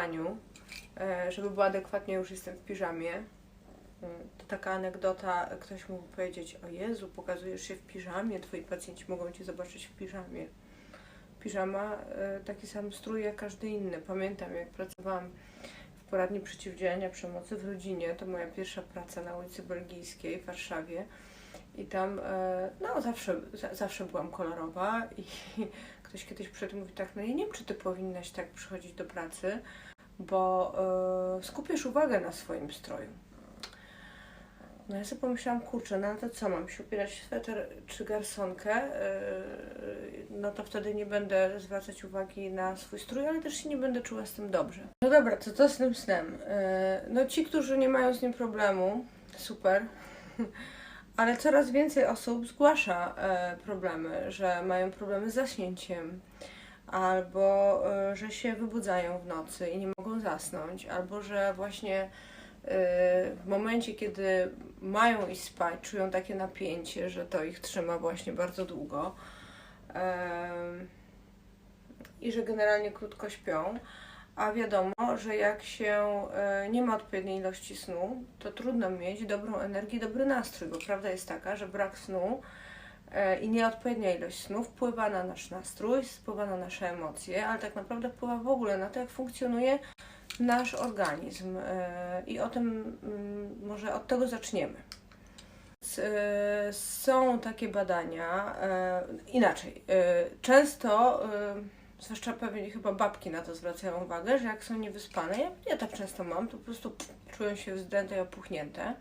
ubraniu, e, żeby było adekwatnie, już jestem w piżamie. Mm, To taka anegdota, ktoś mógł powiedzieć, o Jezu, pokazujesz się w piżamie, twoi pacjenci mogą cię zobaczyć w piżamie. Piżama, e, taki sam strój jak każdy inny. Pamiętam, jak pracowałam w poradni przeciwdziałania przemocy w rodzinie, to moja pierwsza praca na ulicy Belgijskiej w Warszawie. I tam, e, no zawsze, za- zawsze byłam kolorowa i ktoś kiedyś przed mówi tak, no ja nie wiem, czy ty powinnaś tak przychodzić do pracy, bo e, skupiasz uwagę na swoim stroju. No ja sobie pomyślałam, kurczę, no to co, mam się ubierać w sweter czy garsonkę, e, no to wtedy nie będę zwracać uwagi na swój strój, ale też się nie będę czuła z tym dobrze. No dobra, to co z tym snem? E, No ci, którzy nie mają z nim problemu, super, ale coraz więcej osób zgłasza e, problemy, że mają problemy z zaśnięciem, albo e, że się wybudzają w nocy i nie mogą zasnąć, albo że właśnie e, w momencie, kiedy mają iść spać, czują takie napięcie, że to ich trzyma właśnie bardzo długo Em, i że generalnie krótko śpią. A wiadomo, że jak się e, nie ma odpowiedniej ilości snu, to trudno mieć dobrą energię, dobry nastrój, bo prawda jest taka, że brak snu e, i nieodpowiednia ilość snu wpływa na nasz nastrój, wpływa na nasze emocje, ale tak naprawdę wpływa w ogóle na to, jak funkcjonuje nasz organizm. E, I o tym mm, może od tego zaczniemy. Są takie badania, inaczej, często, zwłaszcza pewnie chyba babki na to zwracają uwagę, że jak są niewyspane, ja, ja tak często mam, to po prostu czują się wzdęte i opuchnięte.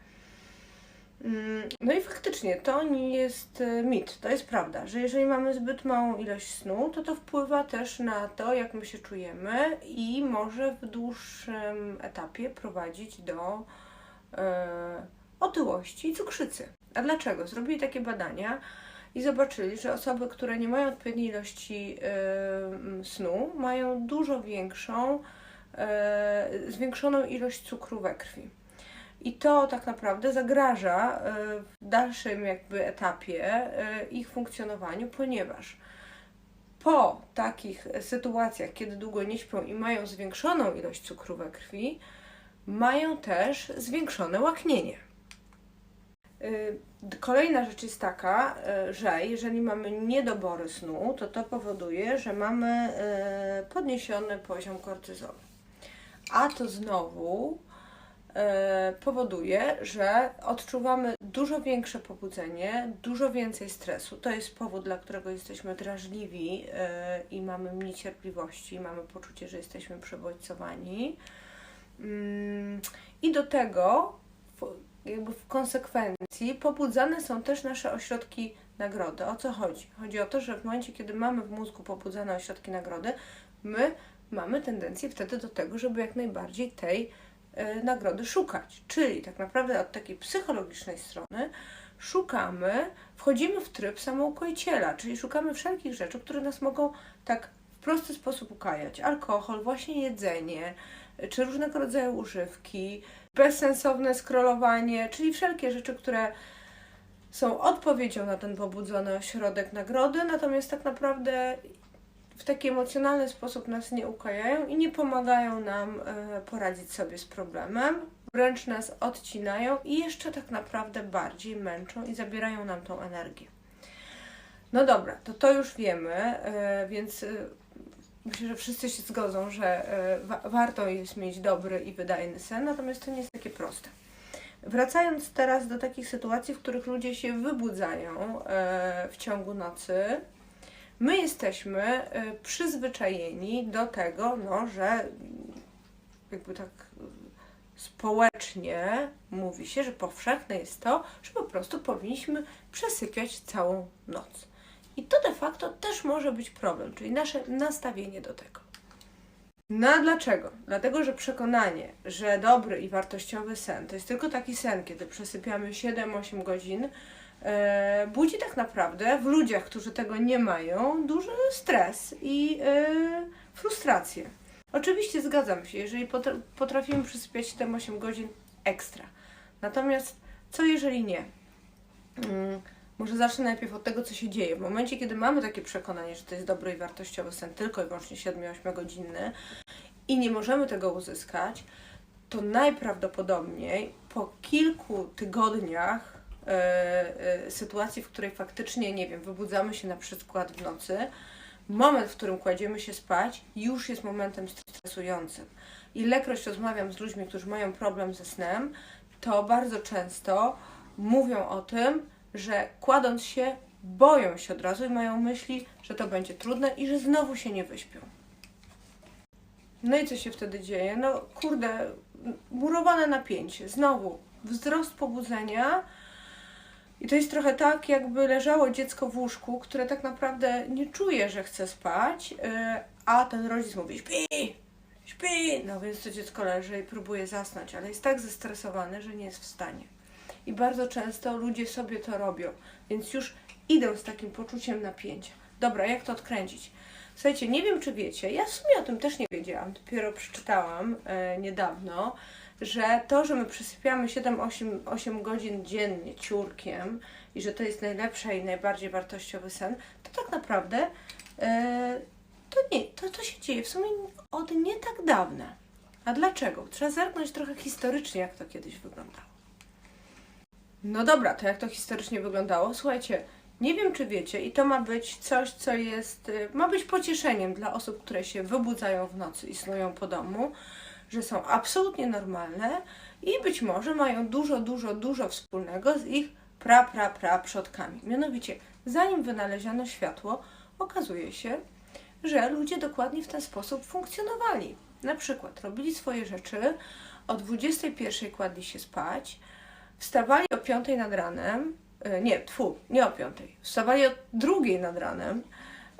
Mm, No i faktycznie to nie jest e, mit, to jest prawda, że jeżeli mamy zbyt małą ilość snu, to to wpływa też na to, jak my się czujemy i może w dłuższym etapie prowadzić do e, otyłości i cukrzycy. A dlaczego? Zrobili takie badania i zobaczyli, że osoby, które nie mają odpowiedniej ilości m, snu, mają dużo większą, e, zwiększoną ilość cukru we krwi. I to tak naprawdę zagraża e, w dalszym jakby etapie ich funkcjonowaniu, ponieważ po takich sytuacjach, kiedy długo nie śpią i mają zwiększoną ilość cukru we krwi, mają też zwiększone łaknienie. Y, Kolejna rzecz jest taka, y, że jeżeli mamy niedobory snu, to to powoduje, że mamy y, podniesiony poziom kortyzolu. A to znowu powoduje, że odczuwamy dużo większe pobudzenie, dużo więcej stresu. To jest powód, dla którego jesteśmy drażliwi i mamy mniej cierpliwości, mamy poczucie, że jesteśmy przebodźcowani. Mm, I do tego jakby w konsekwencji pobudzane są też nasze ośrodki nagrody. O co chodzi? Chodzi o to, że w momencie, kiedy mamy w mózgu pobudzane ośrodki nagrody, my mamy tendencję wtedy do tego, żeby jak najbardziej tej e, nagrody szukać. Czyli tak naprawdę od takiej psychologicznej strony szukamy, wchodzimy w tryb samoukoiciela, czyli szukamy wszelkich rzeczy, które nas mogą tak w prosty sposób ukajać. Alkohol, właśnie jedzenie, czy różnego rodzaju używki, bezsensowne scrollowanie, czyli wszelkie rzeczy, które są odpowiedzią na ten pobudzony ośrodek nagrody, natomiast tak naprawdę w taki emocjonalny sposób nas nie ukajają i nie pomagają nam e, poradzić sobie z problemem, wręcz nas odcinają i jeszcze tak naprawdę bardziej męczą i zabierają nam tą energię. No dobra, to to już wiemy, e, więc e, myślę, że wszyscy się zgodzą, że e, wa- warto jest mieć dobry i wydajny sen, natomiast to nie jest takie proste. Wracając teraz do takich sytuacji, w których ludzie się wybudzają e, w ciągu nocy, my jesteśmy e, przyzwyczajeni do tego, no, że jakby tak społecznie mówi się, że powszechne jest to, że po prostu powinniśmy przesypiać całą noc. I to de facto też może być problem, czyli nasze nastawienie do tego. No a dlaczego? Dlatego, że przekonanie, że dobry i wartościowy sen to jest tylko taki sen, kiedy przesypiamy 7-8 godzin, e, budzi tak naprawdę w ludziach, którzy tego nie mają, duży stres i e, frustrację. Oczywiście zgadzam się, jeżeli potr- potrafimy przesypiać 7-8 godzin ekstra. Natomiast co jeżeli nie? Mm, Może zacznę najpierw od tego, co się dzieje. W momencie, kiedy mamy takie przekonanie, że to jest dobry i wartościowy sen, tylko i wyłącznie 7-8 godzinny i nie możemy tego uzyskać, to najprawdopodobniej po kilku tygodniach e, e, sytuacji, w której faktycznie, nie wiem, wybudzamy się na przykład w nocy, moment, w którym kładziemy się spać, już jest momentem stresującym. Ilekroć rozmawiam z ludźmi, którzy mają problem ze snem, to bardzo często mówią o tym, że kładąc się, boją się od razu i mają myśli, że to będzie trudne i że znowu się nie wyśpią. No i co się wtedy dzieje? No kurde, murowane napięcie, znowu wzrost pobudzenia. I to jest trochę tak, jakby leżało dziecko w łóżku, które tak naprawdę nie czuje, że chce spać, yy, a ten rodzic mówi: śpi, śpi. No więc to dziecko leży i próbuje zasnąć, ale jest tak zestresowane, że nie jest w stanie. I bardzo często ludzie sobie to robią, więc już idę z takim poczuciem napięcia. Dobra, jak to odkręcić? Słuchajcie, nie wiem czy wiecie, ja w sumie o tym też nie wiedziałam, dopiero przeczytałam e, niedawno, że to, że my przysypiamy 7-8 godzin dziennie ciurkiem i że to jest najlepszy i najbardziej wartościowy sen, to tak naprawdę e, to, nie, to, to się dzieje w sumie od nie tak dawna. A dlaczego? Trzeba zerknąć trochę historycznie, jak to kiedyś wyglądało. No dobra, to jak to historycznie wyglądało? Słuchajcie, nie wiem, czy wiecie, i to ma być coś, co jest, y, ma być pocieszeniem dla osób, które się wybudzają w nocy i snują po domu, że są absolutnie normalne i być może mają dużo, dużo, dużo wspólnego z ich pra, pra, pra przodkami. Mianowicie, zanim wynaleziono światło, okazuje się, że ludzie dokładnie w ten sposób funkcjonowali. Na przykład robili swoje rzeczy, o 21 kładli się spać, wstawali o 5 nad ranem, e, nie, tfu, nie o 5, wstawali o 2 nad ranem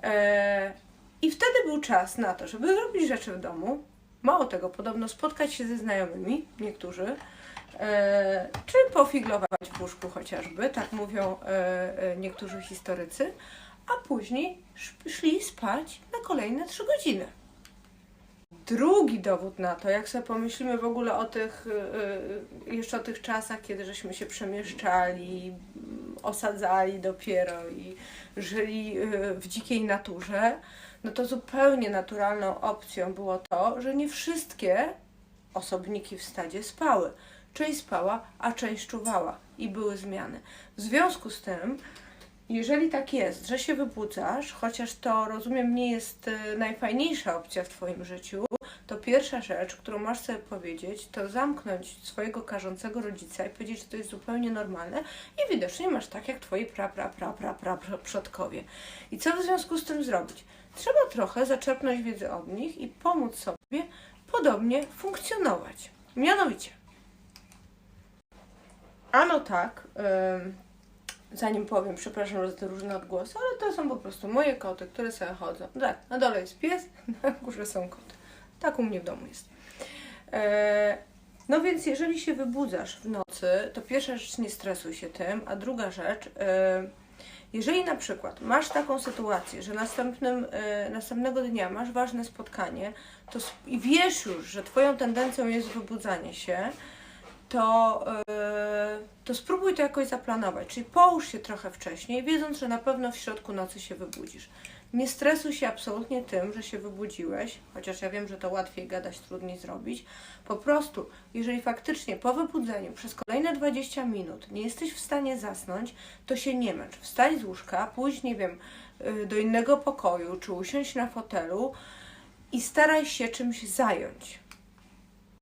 e, i wtedy był czas na to, żeby robić rzeczy w domu. Mało tego, podobno spotkać się ze znajomymi, niektórzy, e, czy pofiglować w łóżku chociażby, tak mówią niektórzy historycy, a później sz- szli spać na kolejne 3 godziny. Drugi dowód na to, jak sobie pomyślimy w ogóle o tych, y, y, jeszcze o tych czasach, kiedy żeśmy się przemieszczali, osadzali dopiero i żyli y, w dzikiej naturze, no to zupełnie naturalną opcją było to, że nie wszystkie osobniki w stadzie spały. Część spała, a część czuwała i były zmiany. W związku z tym, jeżeli tak jest, że się wybudzasz, chociaż to rozumiem nie jest najfajniejsza opcja w Twoim życiu, to pierwsza rzecz, którą masz sobie powiedzieć, to zamknąć swojego karzącego rodzica i powiedzieć, że to jest zupełnie normalne i widocznie masz tak jak Twoi pra, pra, pra, pra, pra, pra przodkowie. I co w związku z tym zrobić? Trzeba trochę zaczerpnąć wiedzy od nich i pomóc sobie podobnie funkcjonować. Mianowicie, ano tak, ym, zanim powiem, przepraszam za te różne odgłosy, ale to są po prostu moje koty, które sobie chodzą. Tak, na dole jest pies, na górze są koty. Tak u mnie w domu jest. E, no więc jeżeli się wybudzasz w nocy, to pierwsza rzecz nie stresuj się tym, a druga rzecz, e, jeżeli na przykład masz taką sytuację, że następnym, e, następnego dnia masz ważne spotkanie to i wiesz już, że twoją tendencją jest wybudzanie się, to, to spróbuj to jakoś zaplanować. Czyli połóż się trochę wcześniej, wiedząc, że na pewno w środku nocy się wybudzisz. Nie stresuj się absolutnie tym, że się wybudziłeś, chociaż ja wiem, że to łatwiej gadać, trudniej zrobić. Po prostu, jeżeli faktycznie po wybudzeniu przez kolejne 20 minut nie jesteś w stanie zasnąć, to się nie męcz. Wstań z łóżka, pójdź, nie wiem, yy, do innego pokoju, czy usiądź na fotelu i staraj się czymś zająć.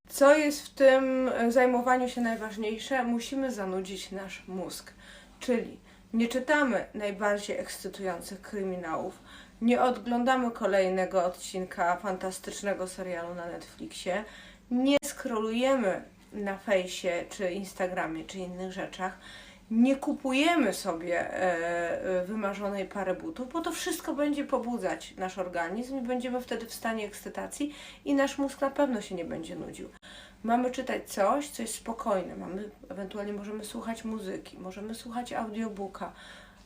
Co jest w tym e, zajmowaniu się najważniejsze? Musimy zanudzić nasz mózg. Czyli nie czytamy najbardziej ekscytujących kryminałów, nie odglądamy kolejnego odcinka fantastycznego serialu na Netflixie, nie skrolujemy na fejsie, czy Instagramie, czy innych rzeczach, nie kupujemy sobie e, e, wymarzonej pary butów, bo to wszystko będzie pobudzać nasz organizm i będziemy wtedy w stanie ekscytacji i nasz mózg na pewno się nie będzie nudził. Mamy czytać coś, co jest spokojne, mamy, ewentualnie możemy słuchać muzyki, możemy słuchać audiobooka,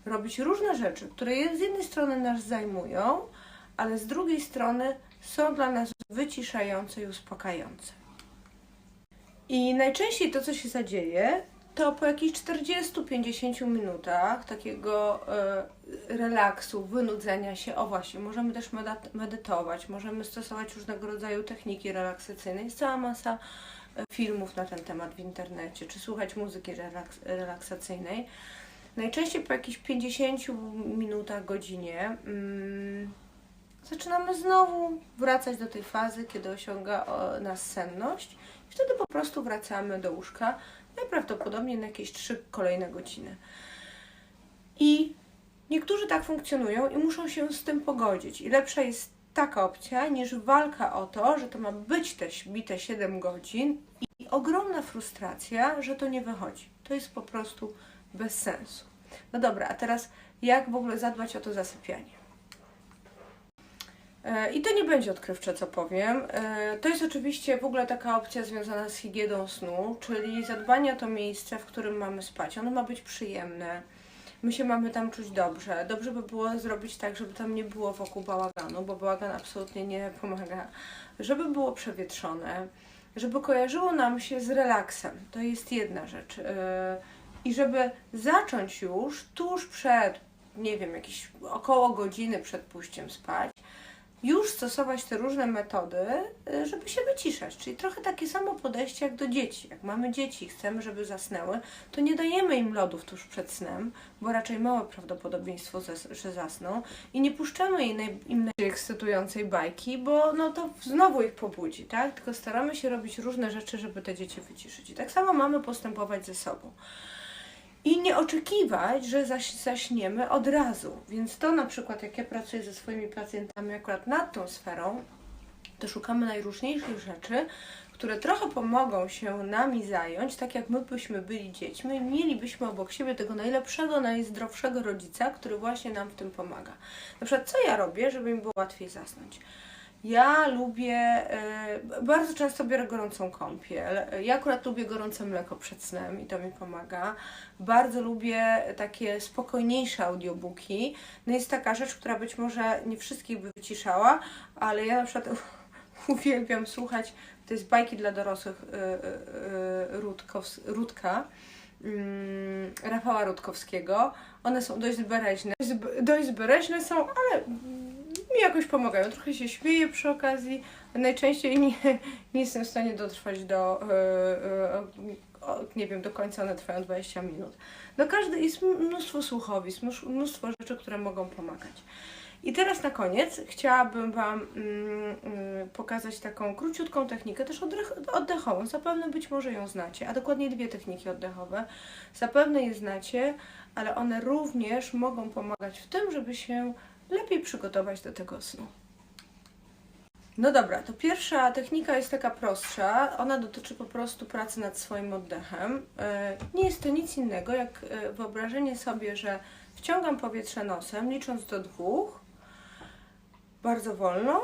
robić różne rzeczy, które z jednej strony nas zajmują, ale z drugiej strony są dla nas wyciszające i uspokajające. I najczęściej to, co się zadzieje, to po jakichś 40-50 minutach takiego e, relaksu, wynudzenia się, o właśnie, możemy też medytować, możemy stosować różnego rodzaju techniki relaksacyjne. Jest cała masa e, filmów na ten temat w internecie, czy słuchać muzyki relaks- relaksacyjnej. Najczęściej po jakichś 50 minutach, godzinie mm, zaczynamy znowu wracać do tej fazy, kiedy osiąga nas senność i wtedy po prostu wracamy do łóżka, najprawdopodobniej na jakieś trzy kolejne godziny. I niektórzy tak funkcjonują i muszą się z tym pogodzić. I lepsza jest taka opcja niż walka o to, że to ma być te bite 7 godzin i ogromna frustracja, że to nie wychodzi. To jest po prostu bez sensu. No dobra, a teraz jak w ogóle zadbać o to zasypianie? E, I to nie będzie odkrywcze, co powiem. E, To jest oczywiście w ogóle taka opcja związana z higieną snu, czyli zadbanie o to miejsce, w którym mamy spać. Ono ma być przyjemne. My się mamy tam czuć dobrze. Dobrze by było zrobić tak, żeby tam nie było wokół bałaganu, bo bałagan absolutnie nie pomaga. Żeby było przewietrzone, żeby kojarzyło nam się z relaksem. To jest jedna rzecz. E, I żeby zacząć już tuż przed, nie wiem, jakieś około godziny przed pójściem spać, już stosować te różne metody, y, żeby się wyciszać. Czyli trochę takie samo podejście jak do dzieci. Jak mamy dzieci i chcemy, żeby zasnęły, to nie dajemy im lodów tuż przed snem, bo raczej małe prawdopodobieństwo, że zasną i nie puszczamy im, naj- najbardziej ekscytującej bajki, bo no to znowu ich pobudzi, tak? Tylko staramy się robić różne rzeczy, żeby te dzieci wyciszyć. I tak samo mamy postępować ze sobą i nie oczekiwać, że zaś, zaśniemy od razu. Więc to na przykład, jak ja pracuję ze swoimi pacjentami akurat nad tą sferą, to szukamy najróżniejszych rzeczy, które trochę pomogą się nami zająć, tak jak my byśmy byli dziećmi, mielibyśmy obok siebie tego najlepszego, najzdrowszego rodzica, który właśnie nam w tym pomaga. Na przykład, co ja robię, żeby mi było łatwiej zasnąć? Ja lubię, e, bardzo często biorę gorącą kąpiel. Ja akurat lubię gorące mleko przed snem i to mi pomaga. Bardzo lubię takie spokojniejsze audiobooki. No jest taka rzecz, która być może nie wszystkich by wyciszała, ale ja na przykład uwielbiam słuchać, to jest bajki dla dorosłych e, e, Rutkows, Rutka. mm, Rafała Rutkowskiego. One są dość bereźne. Dość bereźne są, ale mi jakoś pomagają. Trochę się śmieję przy okazji. Najczęściej nie, nie jestem w stanie dotrwać do, e, o, nie wiem, do końca one trwają 20 minut. No każdy, jest mnóstwo słuchowisk, mnóstwo- rzeczy, które mogą pomagać. I teraz na koniec chciałabym Wam mm, mm, pokazać taką króciutką technikę, też oddech- oddechową. Zapewne być może ją znacie, a dokładnie dwie techniki oddechowe. Zapewne je znacie, ale one również mogą pomagać w tym, żeby się lepiej przygotować do tego snu. No dobra, to pierwsza technika jest taka prostsza. Ona dotyczy po prostu pracy nad swoim oddechem. E, Nie jest to nic innego jak e, wyobrażenie sobie, że wciągam powietrze nosem, licząc do dwóch, bardzo wolno,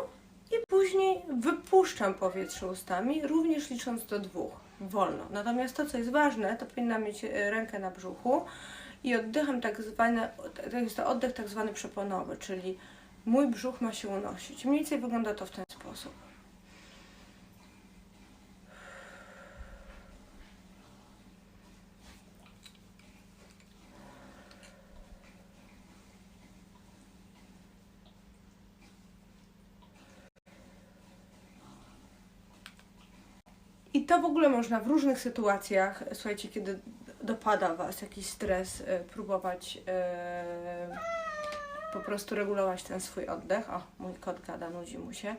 i później wypuszczam powietrze ustami, również licząc do dwóch, wolno. Natomiast to, co jest ważne, to powinna mieć e, rękę na brzuchu i oddechem tak zwany, to jest to oddech tak zwany przeponowy, czyli mój brzuch ma się unosić. Mniej więcej wygląda to w ten sposób. I to w ogóle można w różnych sytuacjach, słuchajcie, kiedy dopada Was jakiś stres, e, próbować e, po prostu regulować ten swój oddech. O, mój kot gada, nudzi mu się.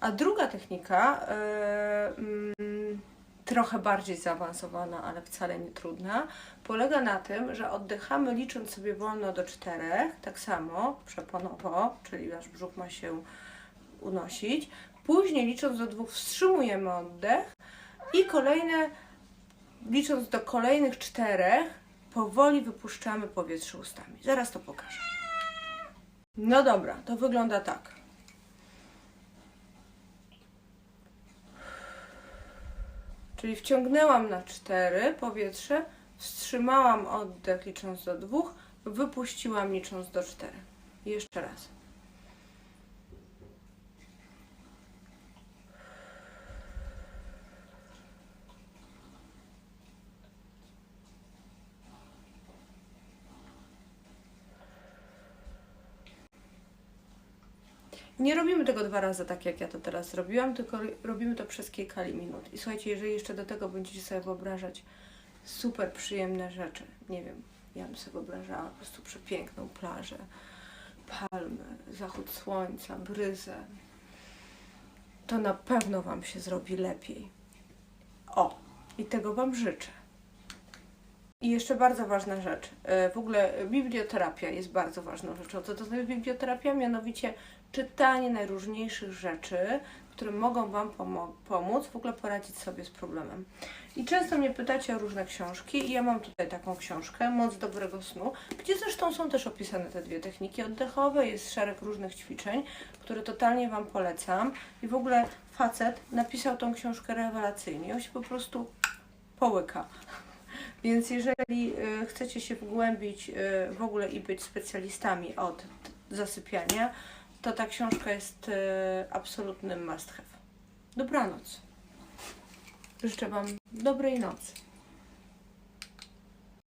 A druga technika, e, mm, trochę bardziej zaawansowana, ale wcale nie trudna, polega na tym, że oddychamy licząc sobie wolno do czterech, tak samo, przeponowo, czyli nasz brzuch ma się unosić. Później licząc do dwóch wstrzymujemy oddech i kolejne, licząc do kolejnych czterech, powoli wypuszczamy powietrze ustami. Zaraz to pokażę. No dobra, to wygląda tak. Czyli wciągnęłam na cztery powietrze, wstrzymałam oddech licząc do dwóch, wypuściłam licząc do cztery. I jeszcze raz. Nie robimy tego dwa razy tak, jak ja to teraz zrobiłam, tylko ro- robimy to przez kilka minut. I słuchajcie, jeżeli jeszcze do tego będziecie sobie wyobrażać super przyjemne rzeczy, nie wiem, ja bym sobie wyobrażała po prostu przepiękną plażę, palmy, zachód słońca, bryzę, to na pewno Wam się zrobi lepiej. O, i tego Wam życzę. I jeszcze bardzo ważna rzecz. E, W ogóle biblioterapia jest bardzo ważną rzeczą. Co to znaczy biblioterapia? Mianowicie czytanie najróżniejszych rzeczy, które mogą Wam pomóc w ogóle poradzić sobie z problemem. I często mnie pytacie o różne książki i ja mam tutaj taką książkę, Moc Dobrego Snu, gdzie zresztą są też opisane te dwie techniki oddechowe, jest szereg różnych ćwiczeń, które totalnie Wam polecam. I w ogóle facet napisał tą książkę rewelacyjnie, on się po prostu połyka. Więc jeżeli y, chcecie się wgłębić y, w ogóle i być specjalistami od zasypiania, to ta książka jest y, absolutnym must have. Dobranoc. Życzę Wam dobrej nocy.